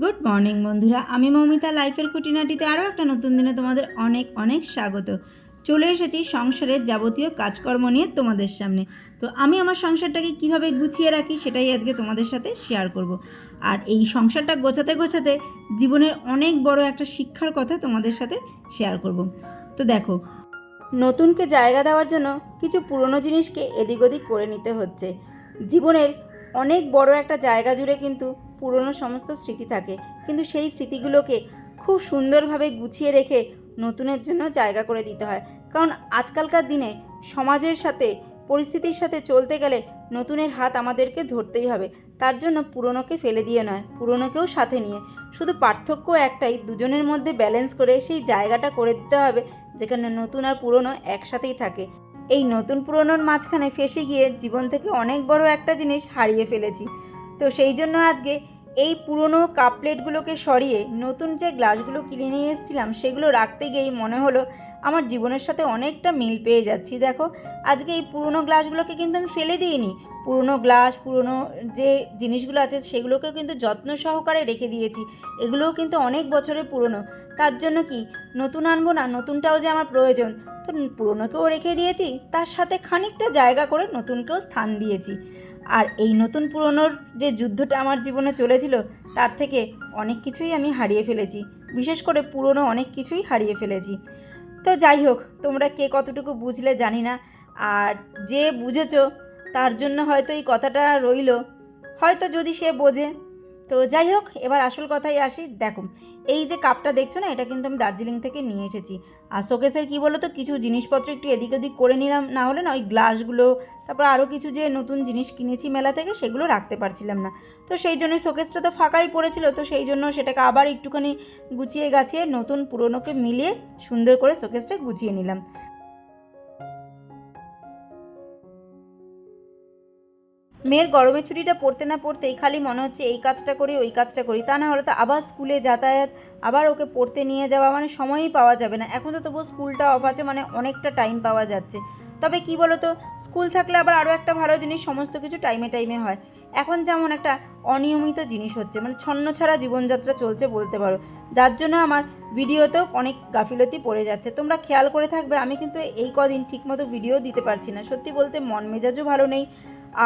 Good morning বন্ধুরা। আমি মৌমিতা লাইফের খুঁটিনাটিতে আরও একটা নতুন দিনে তোমাদের অনেক অনেক স্বাগত। চলে এসেছি সংসারের যাবতীয় কাজকর্ম নিয়ে তোমাদের সামনে। তো আমি আমার সংসারটাকে কীভাবে গুছিয়ে রাখি সেটাই আজকে তোমাদের সাথে শেয়ার করব। আর এই সংসারটা গোছাতে গোছাতে জীবনের অনেক বড় একটা শিক্ষার কথা তোমাদের সাথে শেয়ার করব। তো দেখো, নতুনকে জায়গা দেওয়ার জন্য কিছু পুরনো জিনিসকে এদিক ওদিক করে নিতে হচ্ছে। জীবনের অনেক বড় একটা জায়গা জুড়ে কিন্তু পুরনো সমস্ত স্মৃতি থাকে। কিন্তু সেই স্মৃতিগুলোকে খুব সুন্দরভাবে গুছিয়ে রেখে নতুনের জন্য জায়গা করে দিতে হয়। কারণ আজকালকার দিনে সমাজের সাথে, পরিস্থিতির সাথে চলতে গেলে নতুনের হাত আমাদেরকে ধরতেই হবে। তার জন্য পুরনোকে ফেলে দিয়ে নয়, পুরনোকেও সাথে নিয়ে। শুধু পার্থক্য একটাই, দুজনের মধ্যে ব্যালেন্স করে সেই জায়গাটা করে দিতে হবে, যেখানে নতুন আর পুরনো একসাথেই থাকে। এই নতুন পুরনোর মাঝখানে ফেসে গিয়ে জীবন থেকে অনেক বড় একটা জিনিস হারিয়ে ফেলেছি। তো সেই জন্য আজকে এই পুরনো কাপ প্লেটগুলোকে সরিয়ে নতুন যে গ্লাসগুলো কিনে নিয়ে এসেছিলাম, সেগুলো রাখতে গিয়েই মনে হলো আমার জীবনের সাথে অনেকটা মিল পেয়ে যাচ্ছি। দেখো, আজকে এই পুরনো গ্লাসগুলোকে কিন্তু আমি ফেলে দিইনি। পুরনো গ্লাস, পুরনো যে জিনিসগুলো আছে, সেগুলোকেও কিন্তু যত্ন সহকারে রেখে দিয়েছি। এগুলোও কিন্তু অনেক বছরের পুরনো। তার জন্য কি, নতুন আনব না, নতুনটাও যে আমার প্রয়োজন। তো পুরনোকেও রেখে দিয়েছি, তার সাথে খানিকটা জায়গা করে নতুনকেও স্থান দিয়েছি। আর এই নতুন পুরনোর যে যুদ্ধটা আমার জীবনে চলেছিল, তার থেকে অনেক কিছুই আমি হারিয়ে ফেলেছি। বিশেষ করে পুরনো অনেক কিছুই হারিয়ে ফেলেছি। তো যাই হোক, তোমরা কে কতটুকু বুঝলে জানি না। আর যে বুঝেছ, তার জন্য হয়তো এই কথাটা রইল। হয়তো যদি সে বোঝে তো যাই হোক, এবার আসল কথাই আসি। দেখো, এই যে কাপটা দেখছ না, এটা কিন্তু আমি দার্জিলিং থেকে নিয়ে এসেছি। আর শোকেসের কী বলো তো কিছু জিনিসপত্র একটু এদিক ওদিক করে নিলাম, না হলে না ওই গ্লাসগুলো, তারপর আরও কিছু যে নতুন জিনিস কিনেছি মেলা থেকে, সেগুলো রাখতে পারছিলাম না। তো সেই জন্য শোকেসটা তো ফাঁকাই পড়েছিল, তো সেই জন্য সেটাকে আবার একটুখানি গুছিয়ে গাছিয়ে নতুন পুরনোকে মিলিয়ে সুন্দর করে শোকেসটা গুছিয়ে নিলাম। মেয়ের গরমের ছুটিটা পড়তে না পড়তেই খালি মনে হচ্ছে এই কাজটা করি, ওই কাজটা করি। তা না হলে তো আবার স্কুলে যাতায়াত, আবার ওকে পড়তে নিয়ে যাওয়া মানে সময়ই পাওয়া যাবে না। এখন তো তবুও স্কুলটা অফ আছে মানে অনেকটা টাইম পাওয়া যাচ্ছে। তবে কি বলো তো স্কুল থাকলে আবার আরও একটা ভালো জিনিস, সমস্ত কিছু টাইমে টাইমে হয়। এখন যেমন একটা অনিয়মিত জিনিস হচ্ছে মানে ছন্ন ছাড়া জীবনযাত্রা চলছে বলতে পারো। যার জন্য আমার ভিডিওতেও অনেক গাফিলতি পড়ে যাচ্ছে। তোমরা খেয়াল করে থাকবে, আমি কিন্তু এই কদিন ঠিকমতো ভিডিও দিতে পারছি না। সত্যি বলতে মন মেজাজও ভালো নেই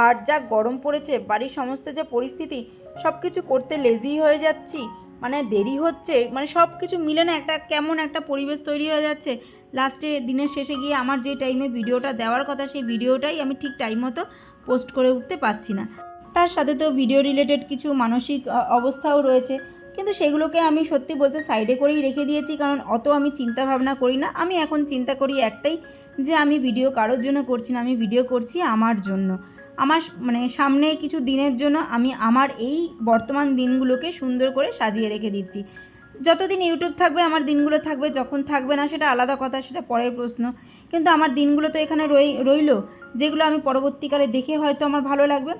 আর যা গরম পড়েছে, বাড়ির সমস্ত যা পরিস্থিতি সব কিছু করতে লেজি হয়ে যাচ্ছি। মানে দেরি হচ্ছে মানে সব কিছু মিলে না একটা কেমন একটা পরিবেশ তৈরি হয়ে যাচ্ছে। লাস্টে দিনের শেষে গিয়ে আমার যে টাইমে ভিডিওটা দেওয়ার কথা, সেই ভিডিওটাই আমি ঠিক টাইম মতো পোস্ট করে উঠতে পারছি না। তার সাথে তো ভিডিও রিলেটেড কিছু মানসিক অবস্থাও রয়েছে। কিন্তু সেগুলোকে আমি সত্যি বলতে সাইডে করেই রেখে দিয়েছি, কারণ অত আমি চিন্তা ভাবনা করি না। আমি এখন চিন্তা করি একটাই, যে আমি ভিডিও কারোর জন্য করছি না, আমি ভিডিও করছি আমার জন্য। আমার মানে সামনে কিছু দিনের জন্য আমি আমার এই বর্তমান দিনগুলোকে সুন্দর করে সাজিয়ে রেখে দিচ্ছি। যতদিন ইউটিউব থাকবে, আমার দিনগুলো থাকবে, যখন থাকবে না সেটা আলাদা কথা, সেটা পরের প্রশ্ন। কিন্তু আমার দিনগুলো তো এখানে রই রইল, যেগুলো আমি পরবর্তীকালে দেখে হয়তো আমার ভালো লাগবে।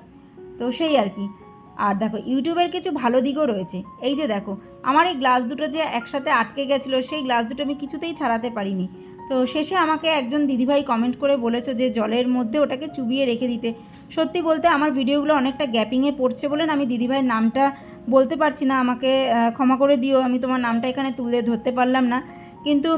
তো সেই আর কি। আর দেখো, ইউটিউবের কিছু ভালো দিকও রয়েছে। এই যে দেখো, আমার এই গ্লাস দুটো যে একসাথে আটকে গেছিল, সেই গ্লাস দুটো আমি কিছুতেই ছাড়াতে পারিনি। তো শেষে আমাকে একজন দিদিভাই কমেন্ট করে বলেছ যে জলের মধ্যে ওটাকে চুবিয়ে রেখে দিতে। সত্যি বলতে আমার ভিডিওগুলো অনেকটা গ্যাপিংয়ে পড়ছে বলে আমি দিদিভাইয়ের নামটা বলতে পারছি না। আমাকে ক্ষমা করে দিও, আমি তোমার নামটা এখানে তুলে ধরতে পারলাম না। কিন্তু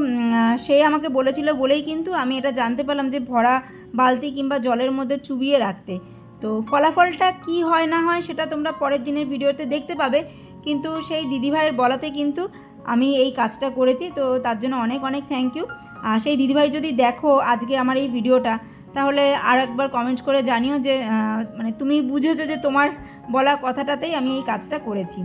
সে আমাকে বলেছিল বলেই কিন্তু আমি এটা জানতে পারলাম যে ভরা বালতি কিংবা জলের মধ্যে চুবিয়ে রাখতে। তো ফলাফলটা কি হয় না হয় সেটা তোমরা পরের দিনের ভিডিওতে দেখতে পাবে। কিন্তু সেই দিদিভাইয়ের বলাতে কিন্তু আমি এই কাজটা করেছি। তো তার জন্য অনেক অনেক থ্যাংক ইউ সেই দিদিভাই যদি দেখো আজকে আমার এই ভিডিওটা, তাহলে আর একবার কমেন্ট করে জানিও যে মানে তুমি বুঝেছ যে তোমার বলা কথাটাতেই আমি এই কাজটা করেছি।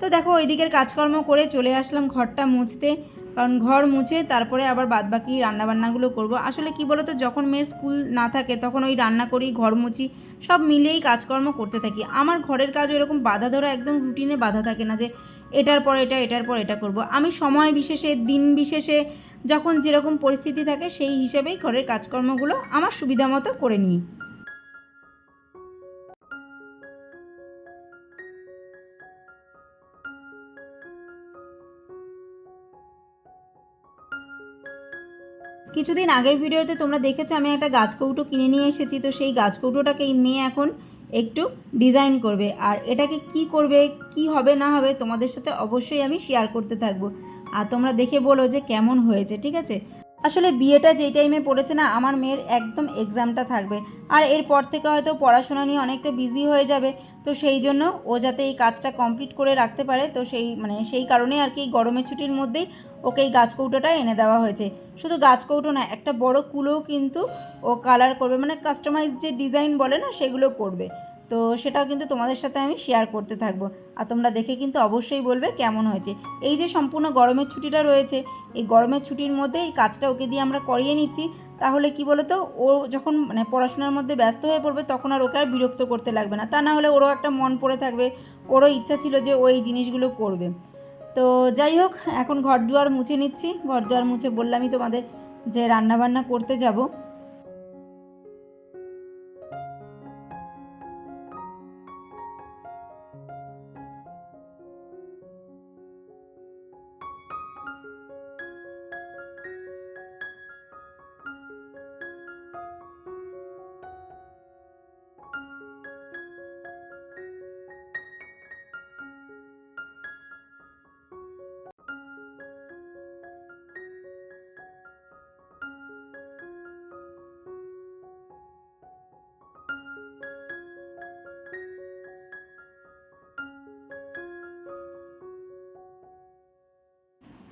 তো দেখো ওই দিকের কাজকর্ম করে চলে আসলাম ঘরটা মুছতে, কারণ ঘর মুছে তারপরে আবার বাদবাকি রান্নাবান্নাগুলো করব। আসলে কি বলো তো যখন মেয়ের স্কুল না থাকে, তখন ওই রান্না করি, ঘর মুছি, সব মিলিয়েই কাজকর্ম করতে থাকি। আমার ঘরের কাজ এরকম বাধা ধরা একদম রুটিনে বাধা থাকে না যে, এটার পর এটা, এটার পর এটা করব। আমি সময় বিশেষে, দিন বিশেষে যখন যেরকম পরিস্থিতি থাকে সেই হিসেবেই ঘরের কাজকর্মগুলো আমার সুবিধা মতো করে নিই। কিছুদিন আগের ভিডিওতে তোমরা দেখেছ আমি একটা গাছ কৌটো কিনে নিয়ে এসেছি, তো সেই গাছ কৌটোটাকে এই মেয়ে এখন একটু ডিজাইন করবে। আর এটাকে কি করবে, কি হবে, না হবে তোমাদের সাথে অবশ্যই আমি শেয়ার করতে থাকব। আর তোমরা দেখে বলো যে কেমন হয়েছে, ঠিক আছে? আসলে বিয়েটা যেই টাইমে পড়েছে না, আমার মেয়ের একদম এক্সামটা থাকবে। আর এরপর থেকে হয়তো পড়াশোনা নিয়ে অনেকটা বিজি হয়ে যাবে। তো সেই জন্য ও যাতে এই কাজটা কমপ্লিট করে রাখতে পারে, তো সেই মানে সেই কারণে আর কি গরমের ছুটির মধ্যেই ওকে এই গাছ কৌটোটা এনে দেওয়া হয়েছে। শুধু গাছ কৌটো না, একটা বড় কুলোও কিন্তু ও কালার করবে মানে কাস্টমাইজ যে ডিজাইন বলে না, সেগুলো করবে। তো সেটাও কিন্তু তোমাদের সাথে আমি শেয়ার করতে থাকব। আর তোমরা দেখে কিন্তু অবশ্যই বলবে কেমন হয়েছে। এই যে সম্পূর্ণ গরমের ছুটিটা রয়েছে, এই গরমের ছুটির মধ্যে এই কাজটা ওকে দিয়ে আমরা করিয়ে নিচ্ছি। তাহলে কি বলতো? ও যখন মানে পড়াশোনার মধ্যে ব্যস্ত হয়ে পড়বে, তখন আর ওকে আর বিরক্ত করতে লাগবে না। তা না হলে ওরও একটা মন পড়ে থাকবে। ওরও ইচ্ছা ছিল যে ও এই জিনিসগুলো করবে। তো যাই হোক, এখন ঘর দুয়ার মুছে নিচ্ছি। ঘর দুয়ার মুছে বললামই তোমাদের যে রান্নাবান্না করতে যাব।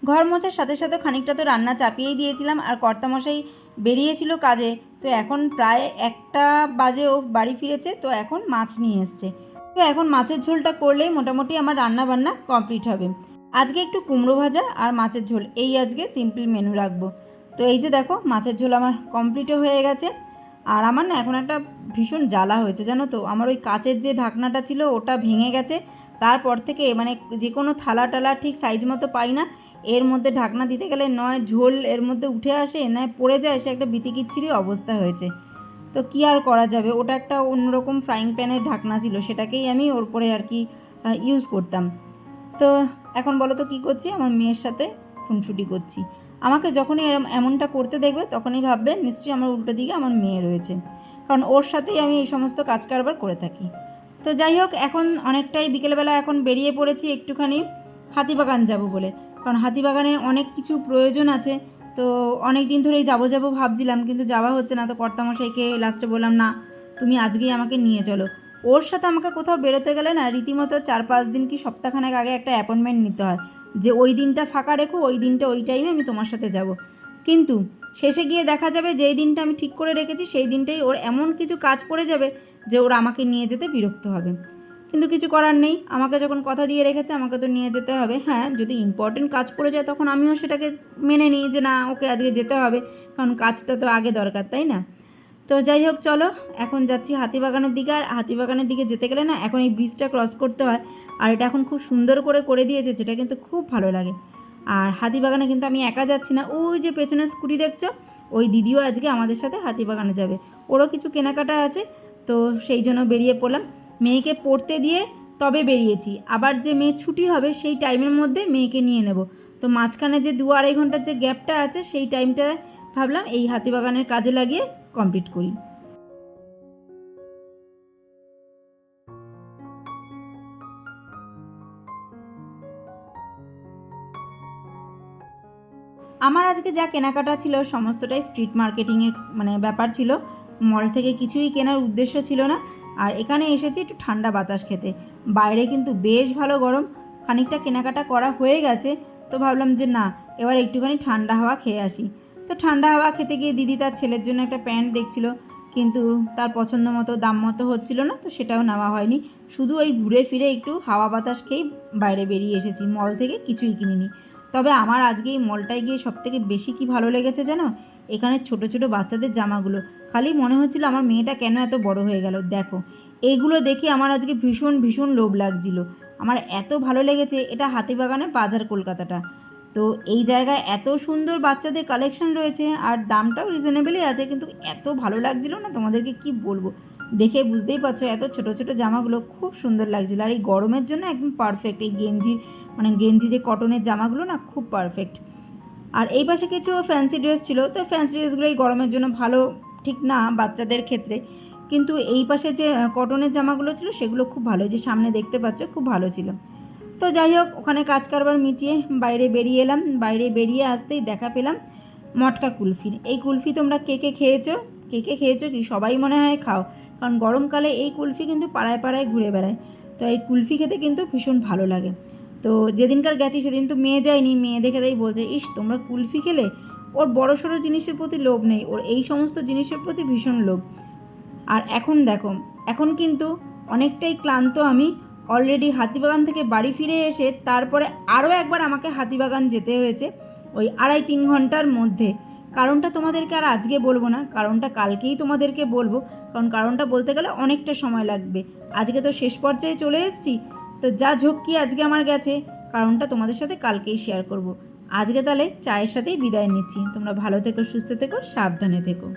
ঘর মোছার সাথে সাথে খানিকটা তো রান্না চাপিয়েই দিয়েছিলাম, আর কর্তামশাই বেরিয়েছিল কাজে। তো এখন প্রায় একটা বাজে ও বাড়ি ফিরেছে, তো এখন মাছ নিয়ে এসছে। তো এখন মাছের ঝোলটা করলেই মোটামুটি আমার রান্না বান্না কমপ্লিট হবে। আজকে একটু কুমড়ো ভাজা আর মাছের ঝোল, এই আজকে সিম্পল মেনু রাখব। তো এই যে দেখো, মাছের ঝোল আমার কমপ্লিটও হয়ে গেছে। আর আমার না এখন একটা ভীষণ জ্বালা হয়েছে, জানো তো? আমার ওই কাচের যে ঢাকনাটা ছিল, ওটা ভেঙে গেছে। তারপর থেকে মানে যে কোনো থালা টালা ঠিক সাইজ মতো পাই না। এর মধ্যে ঢাকনা দিতে গেলে নয়, ঝোল এর মধ্যে উঠে আসে, নয় পড়ে যায়, সে একটা বিতিকিচ্ছিরি অবস্থা হয়েছে। তো কি আর করা যাবে? ওটা একটা অন্যরকম ফ্রাইং প্যানের ঢাকনা ছিল, সেটাকেই আমি ওর পরে আর কি ইউজ করতাম। তো এখন বলো তো কী করছি? আমার মেয়ের সাথে খুনসুটি করছি। আমাকে যখনই এরম, এমনটা করতে দেখবে, তখনই ভাববে, নিশ্চয়ই আমার উল্টো দিকে আমার মেয়ে রয়েছে। কারণ ওর সাথেই আমি এই সমস্ত কাজ কারবার করে থাকি। তো যাই হোক, এখন অনেকটাই বিকেলবেলা এখন বেরিয়ে পড়েছি, একটুখানি হাতিবাগান যাব বলে। কারণ হাতিবাগানে অনেক কিছু প্রয়োজন আছে। তো অনেক দিন ধরেই যাব যাব ভাবছিলাম, কিন্তু যাওয়া হচ্ছে না। তো কর্তামশাইকে লাস্টে বললাম, না, তুমি আজকেই আমাকে নিয়ে চলো। ওর সাথে আমাকে কোথাও বেরোতে গেলে না, রীতিমতো চার পাঁচ দিন কি সপ্তাহখানেক আগে একটা অ্যাপয়েন্টমেন্ট নিতে হয়। যে ওই দিনটা ফাঁকা রেখো, ওই দিনটা ওই টাইমে আমি তোমার সাথে যাব। কিন্তু শেষে গিয়ে দেখা যাবে যেই দিনটা আমি ঠিক করে রেখেছি, সেই দিনটাই ওর এমন কিছু কাজ পড়ে যাবে যে ওর আমাকে নিয়ে যেতে বিরক্ত হবে। কিন্তু কিছু করার নেই। আমাকে যখন কথা দিয়ে রেখেছে, আমাকে তো নিয়ে যেতে হবে। হ্যাঁ যদি ইম্পর্টেন্ট কাজ পড়ে যায়, তখন আমিও সেটাকে মেনে নিই যে, না, ওকে আজকে যেতে হবে। কারণ কাজটা তো আগে দরকার, তাই না? তো যাই হোক, চলো, এখন যাচ্ছি হাতিবাগানের দিকে। আর হাতিবাগানের দিকে যেতে গেলে না, এখন এই ব্রিজটা ক্রস করতে হয়। আর এটা এখন খুব সুন্দর করে করে দিয়েছে, যেটা কিন্তু খুব ভালো লাগে। আর হাতিবাগানে কিন্তু আমি একা যাচ্ছি না। ওই যে পেছনে স্কুটি দেখছ? ওই দিদিও আজকে আমাদের সাথে হাতিবাগানে যাবে। ওরও কিছু কেনাকাটা আছে, তো সেই জন্য বেরিয়ে পড়লাম। মেয়েকে পড়তে দিয়ে তবে বেরিয়েছি। আবার যে মেয়ে ছুটি হবে সেই টাইমের মধ্যে মেয়েকে নিয়ে নেব। তো মাঝখানে যে দু আড়াই ঘণ্টার যে গ্যাপটা আছে সেই টাইমটা ভাবলাম এই হাতিবাগানের কাজে লাগিয়ে কমপ্লিট করি। আমার আজকে যা কেনাকাটা ছিল সমস্তটাই স্ট্রিট মার্কেটিংয়ের মানে ব্যাপার ছিল। মল থেকে কিছুই কেনার উদ্দেশ্য ছিল না। আর এখানে এসেছি একটু ঠান্ডা বাতাস খেতে। বাইরে কিন্তু বেশ ভালো গরম। খানিকটা কেনাকাটা করা হয়ে গেছে। তো ভাবলাম যে না, এবার একটুখানি ঠান্ডা হাওয়া খেয়ে আসি। তো ঠান্ডা হাওয়া খেতে গিয়ে দিদি তার ছেলের জন্য একটা প্যান্ট দেখছিল। কিন্তু তার পছন্দ মতো, দাম মতো হচ্ছিল না, তো সেটাও নেওয়া হয়নি। শুধু ওই ঘুরে ফিরে একটু হাওয়া বাতাস খেয়েই বাইরে বেরিয়ে এসেছি। মল থেকে কিছুই কিনিনি। তবে আমার আজকে এই মলটায় গিয়ে সবথেকে বেশি কি ভালো লেগেছে জানো? এখানে ছোট ছোট বাচ্চাদের জামাগুলো। খালি মনে হচ্ছিল আমার মেয়েটা কেন এত বড় হয়ে গেল? দেখো এইগুলো দেখে আমার আজকে ভীষণ ভীষণ লোভ লাগছিল। আমার এত ভালো লেগেছে, এটা হাতিবাগানে বাজার কলকাতাটা। তো এই জায়গায় এত সুন্দর বাচ্চাদের কালেকশন রয়েছে, আর দামটাও রিজনেবলই আছে, কিন্তু এত ভালো লাগছিল না? তোমাদেরকে কি বলব? দেখে বুঝতেই পারছ, এত ছোট ছোট জামাগুলো খুব সুন্দর লাগছিল। আর এই গরমের জন্য একদম পারফেক্ট এই গেঞ্জির মানে গেঞ্জি যে কটনের জামাগুলো না, খুব পারফেক্ট আর এই পাশে কিছু ফ্যান্সি ড্রেস ছিল, তো ফ্যান্সি ড্রেসগুলো এই গরমের জন্য ভালো, ঠিক না বাচ্চাদের ক্ষেত্রে? কিন্তু এই পাশে যে কটনের জামাগুলো ছিল, সেগুলো খুব ভালো যে সামনে দেখতে পাচ্ছ, খুব ভালো ছিল। তো যাই হোক, ওখানে কাজ কারবার মিটিয়ে বাইরে বেরিয়ে এলাম, বাইরে বেরিয়ে আসতেই দেখা পেলাম মটকা কুলফির এই কুলফি তোমরা কে কে খেয়েছো? কে কে খেয়েছো কি সবাই মনে হয় খাও, কারণ গরমকালে এই কুলফি কিন্তু পাড়ায় পাড়ায় ঘুরে বেড়ায়। তো এই কুলফি খেতে কিন্তু ভীষণ ভালো লাগে। তো যেদিনকার গেছি সেদিন তো মেয়ে যায়নি, মেয়ে দেখে তাই বলছে, ইস, তোমরা কুলফি খেলে? ওর বড় সড়ো জিনিসের প্রতি লোভ নেই, ওর এই সমস্ত জিনিসের প্রতি ভীষণ লোভ। আর এখন দেখো, এখন কিন্তু অনেকটাই ক্লান্ত আমি অলরেডি হাতিবাগান থেকে বাড়ি ফিরে এসে তারপরে আরও একবার আমাকে হাতিবাগান যেতে হয়েছে, ওই আড়াই তিন ঘণ্টার মধ্যে। কারণটা তোমাদেরকে আর আজকে বলব না, কারণটা কালকেই তোমাদেরকে বলব, কারণ কারণটা বলতে গেলে অনেকটা সময় লাগবে। আজকে তো শেষ পর্যায়ে চলে এসেছি তো যা ঝক্কি আজকে আমার গেছে, কারণটা তোমাদের সাথে কালকেই শেয়ার করব। আজকে তাহলে চায়ের সাথেই বিদায় নিচ্ছি। তোমরা ভালো থেকো, সুস্থ থেকো, সাবধানে থেকো।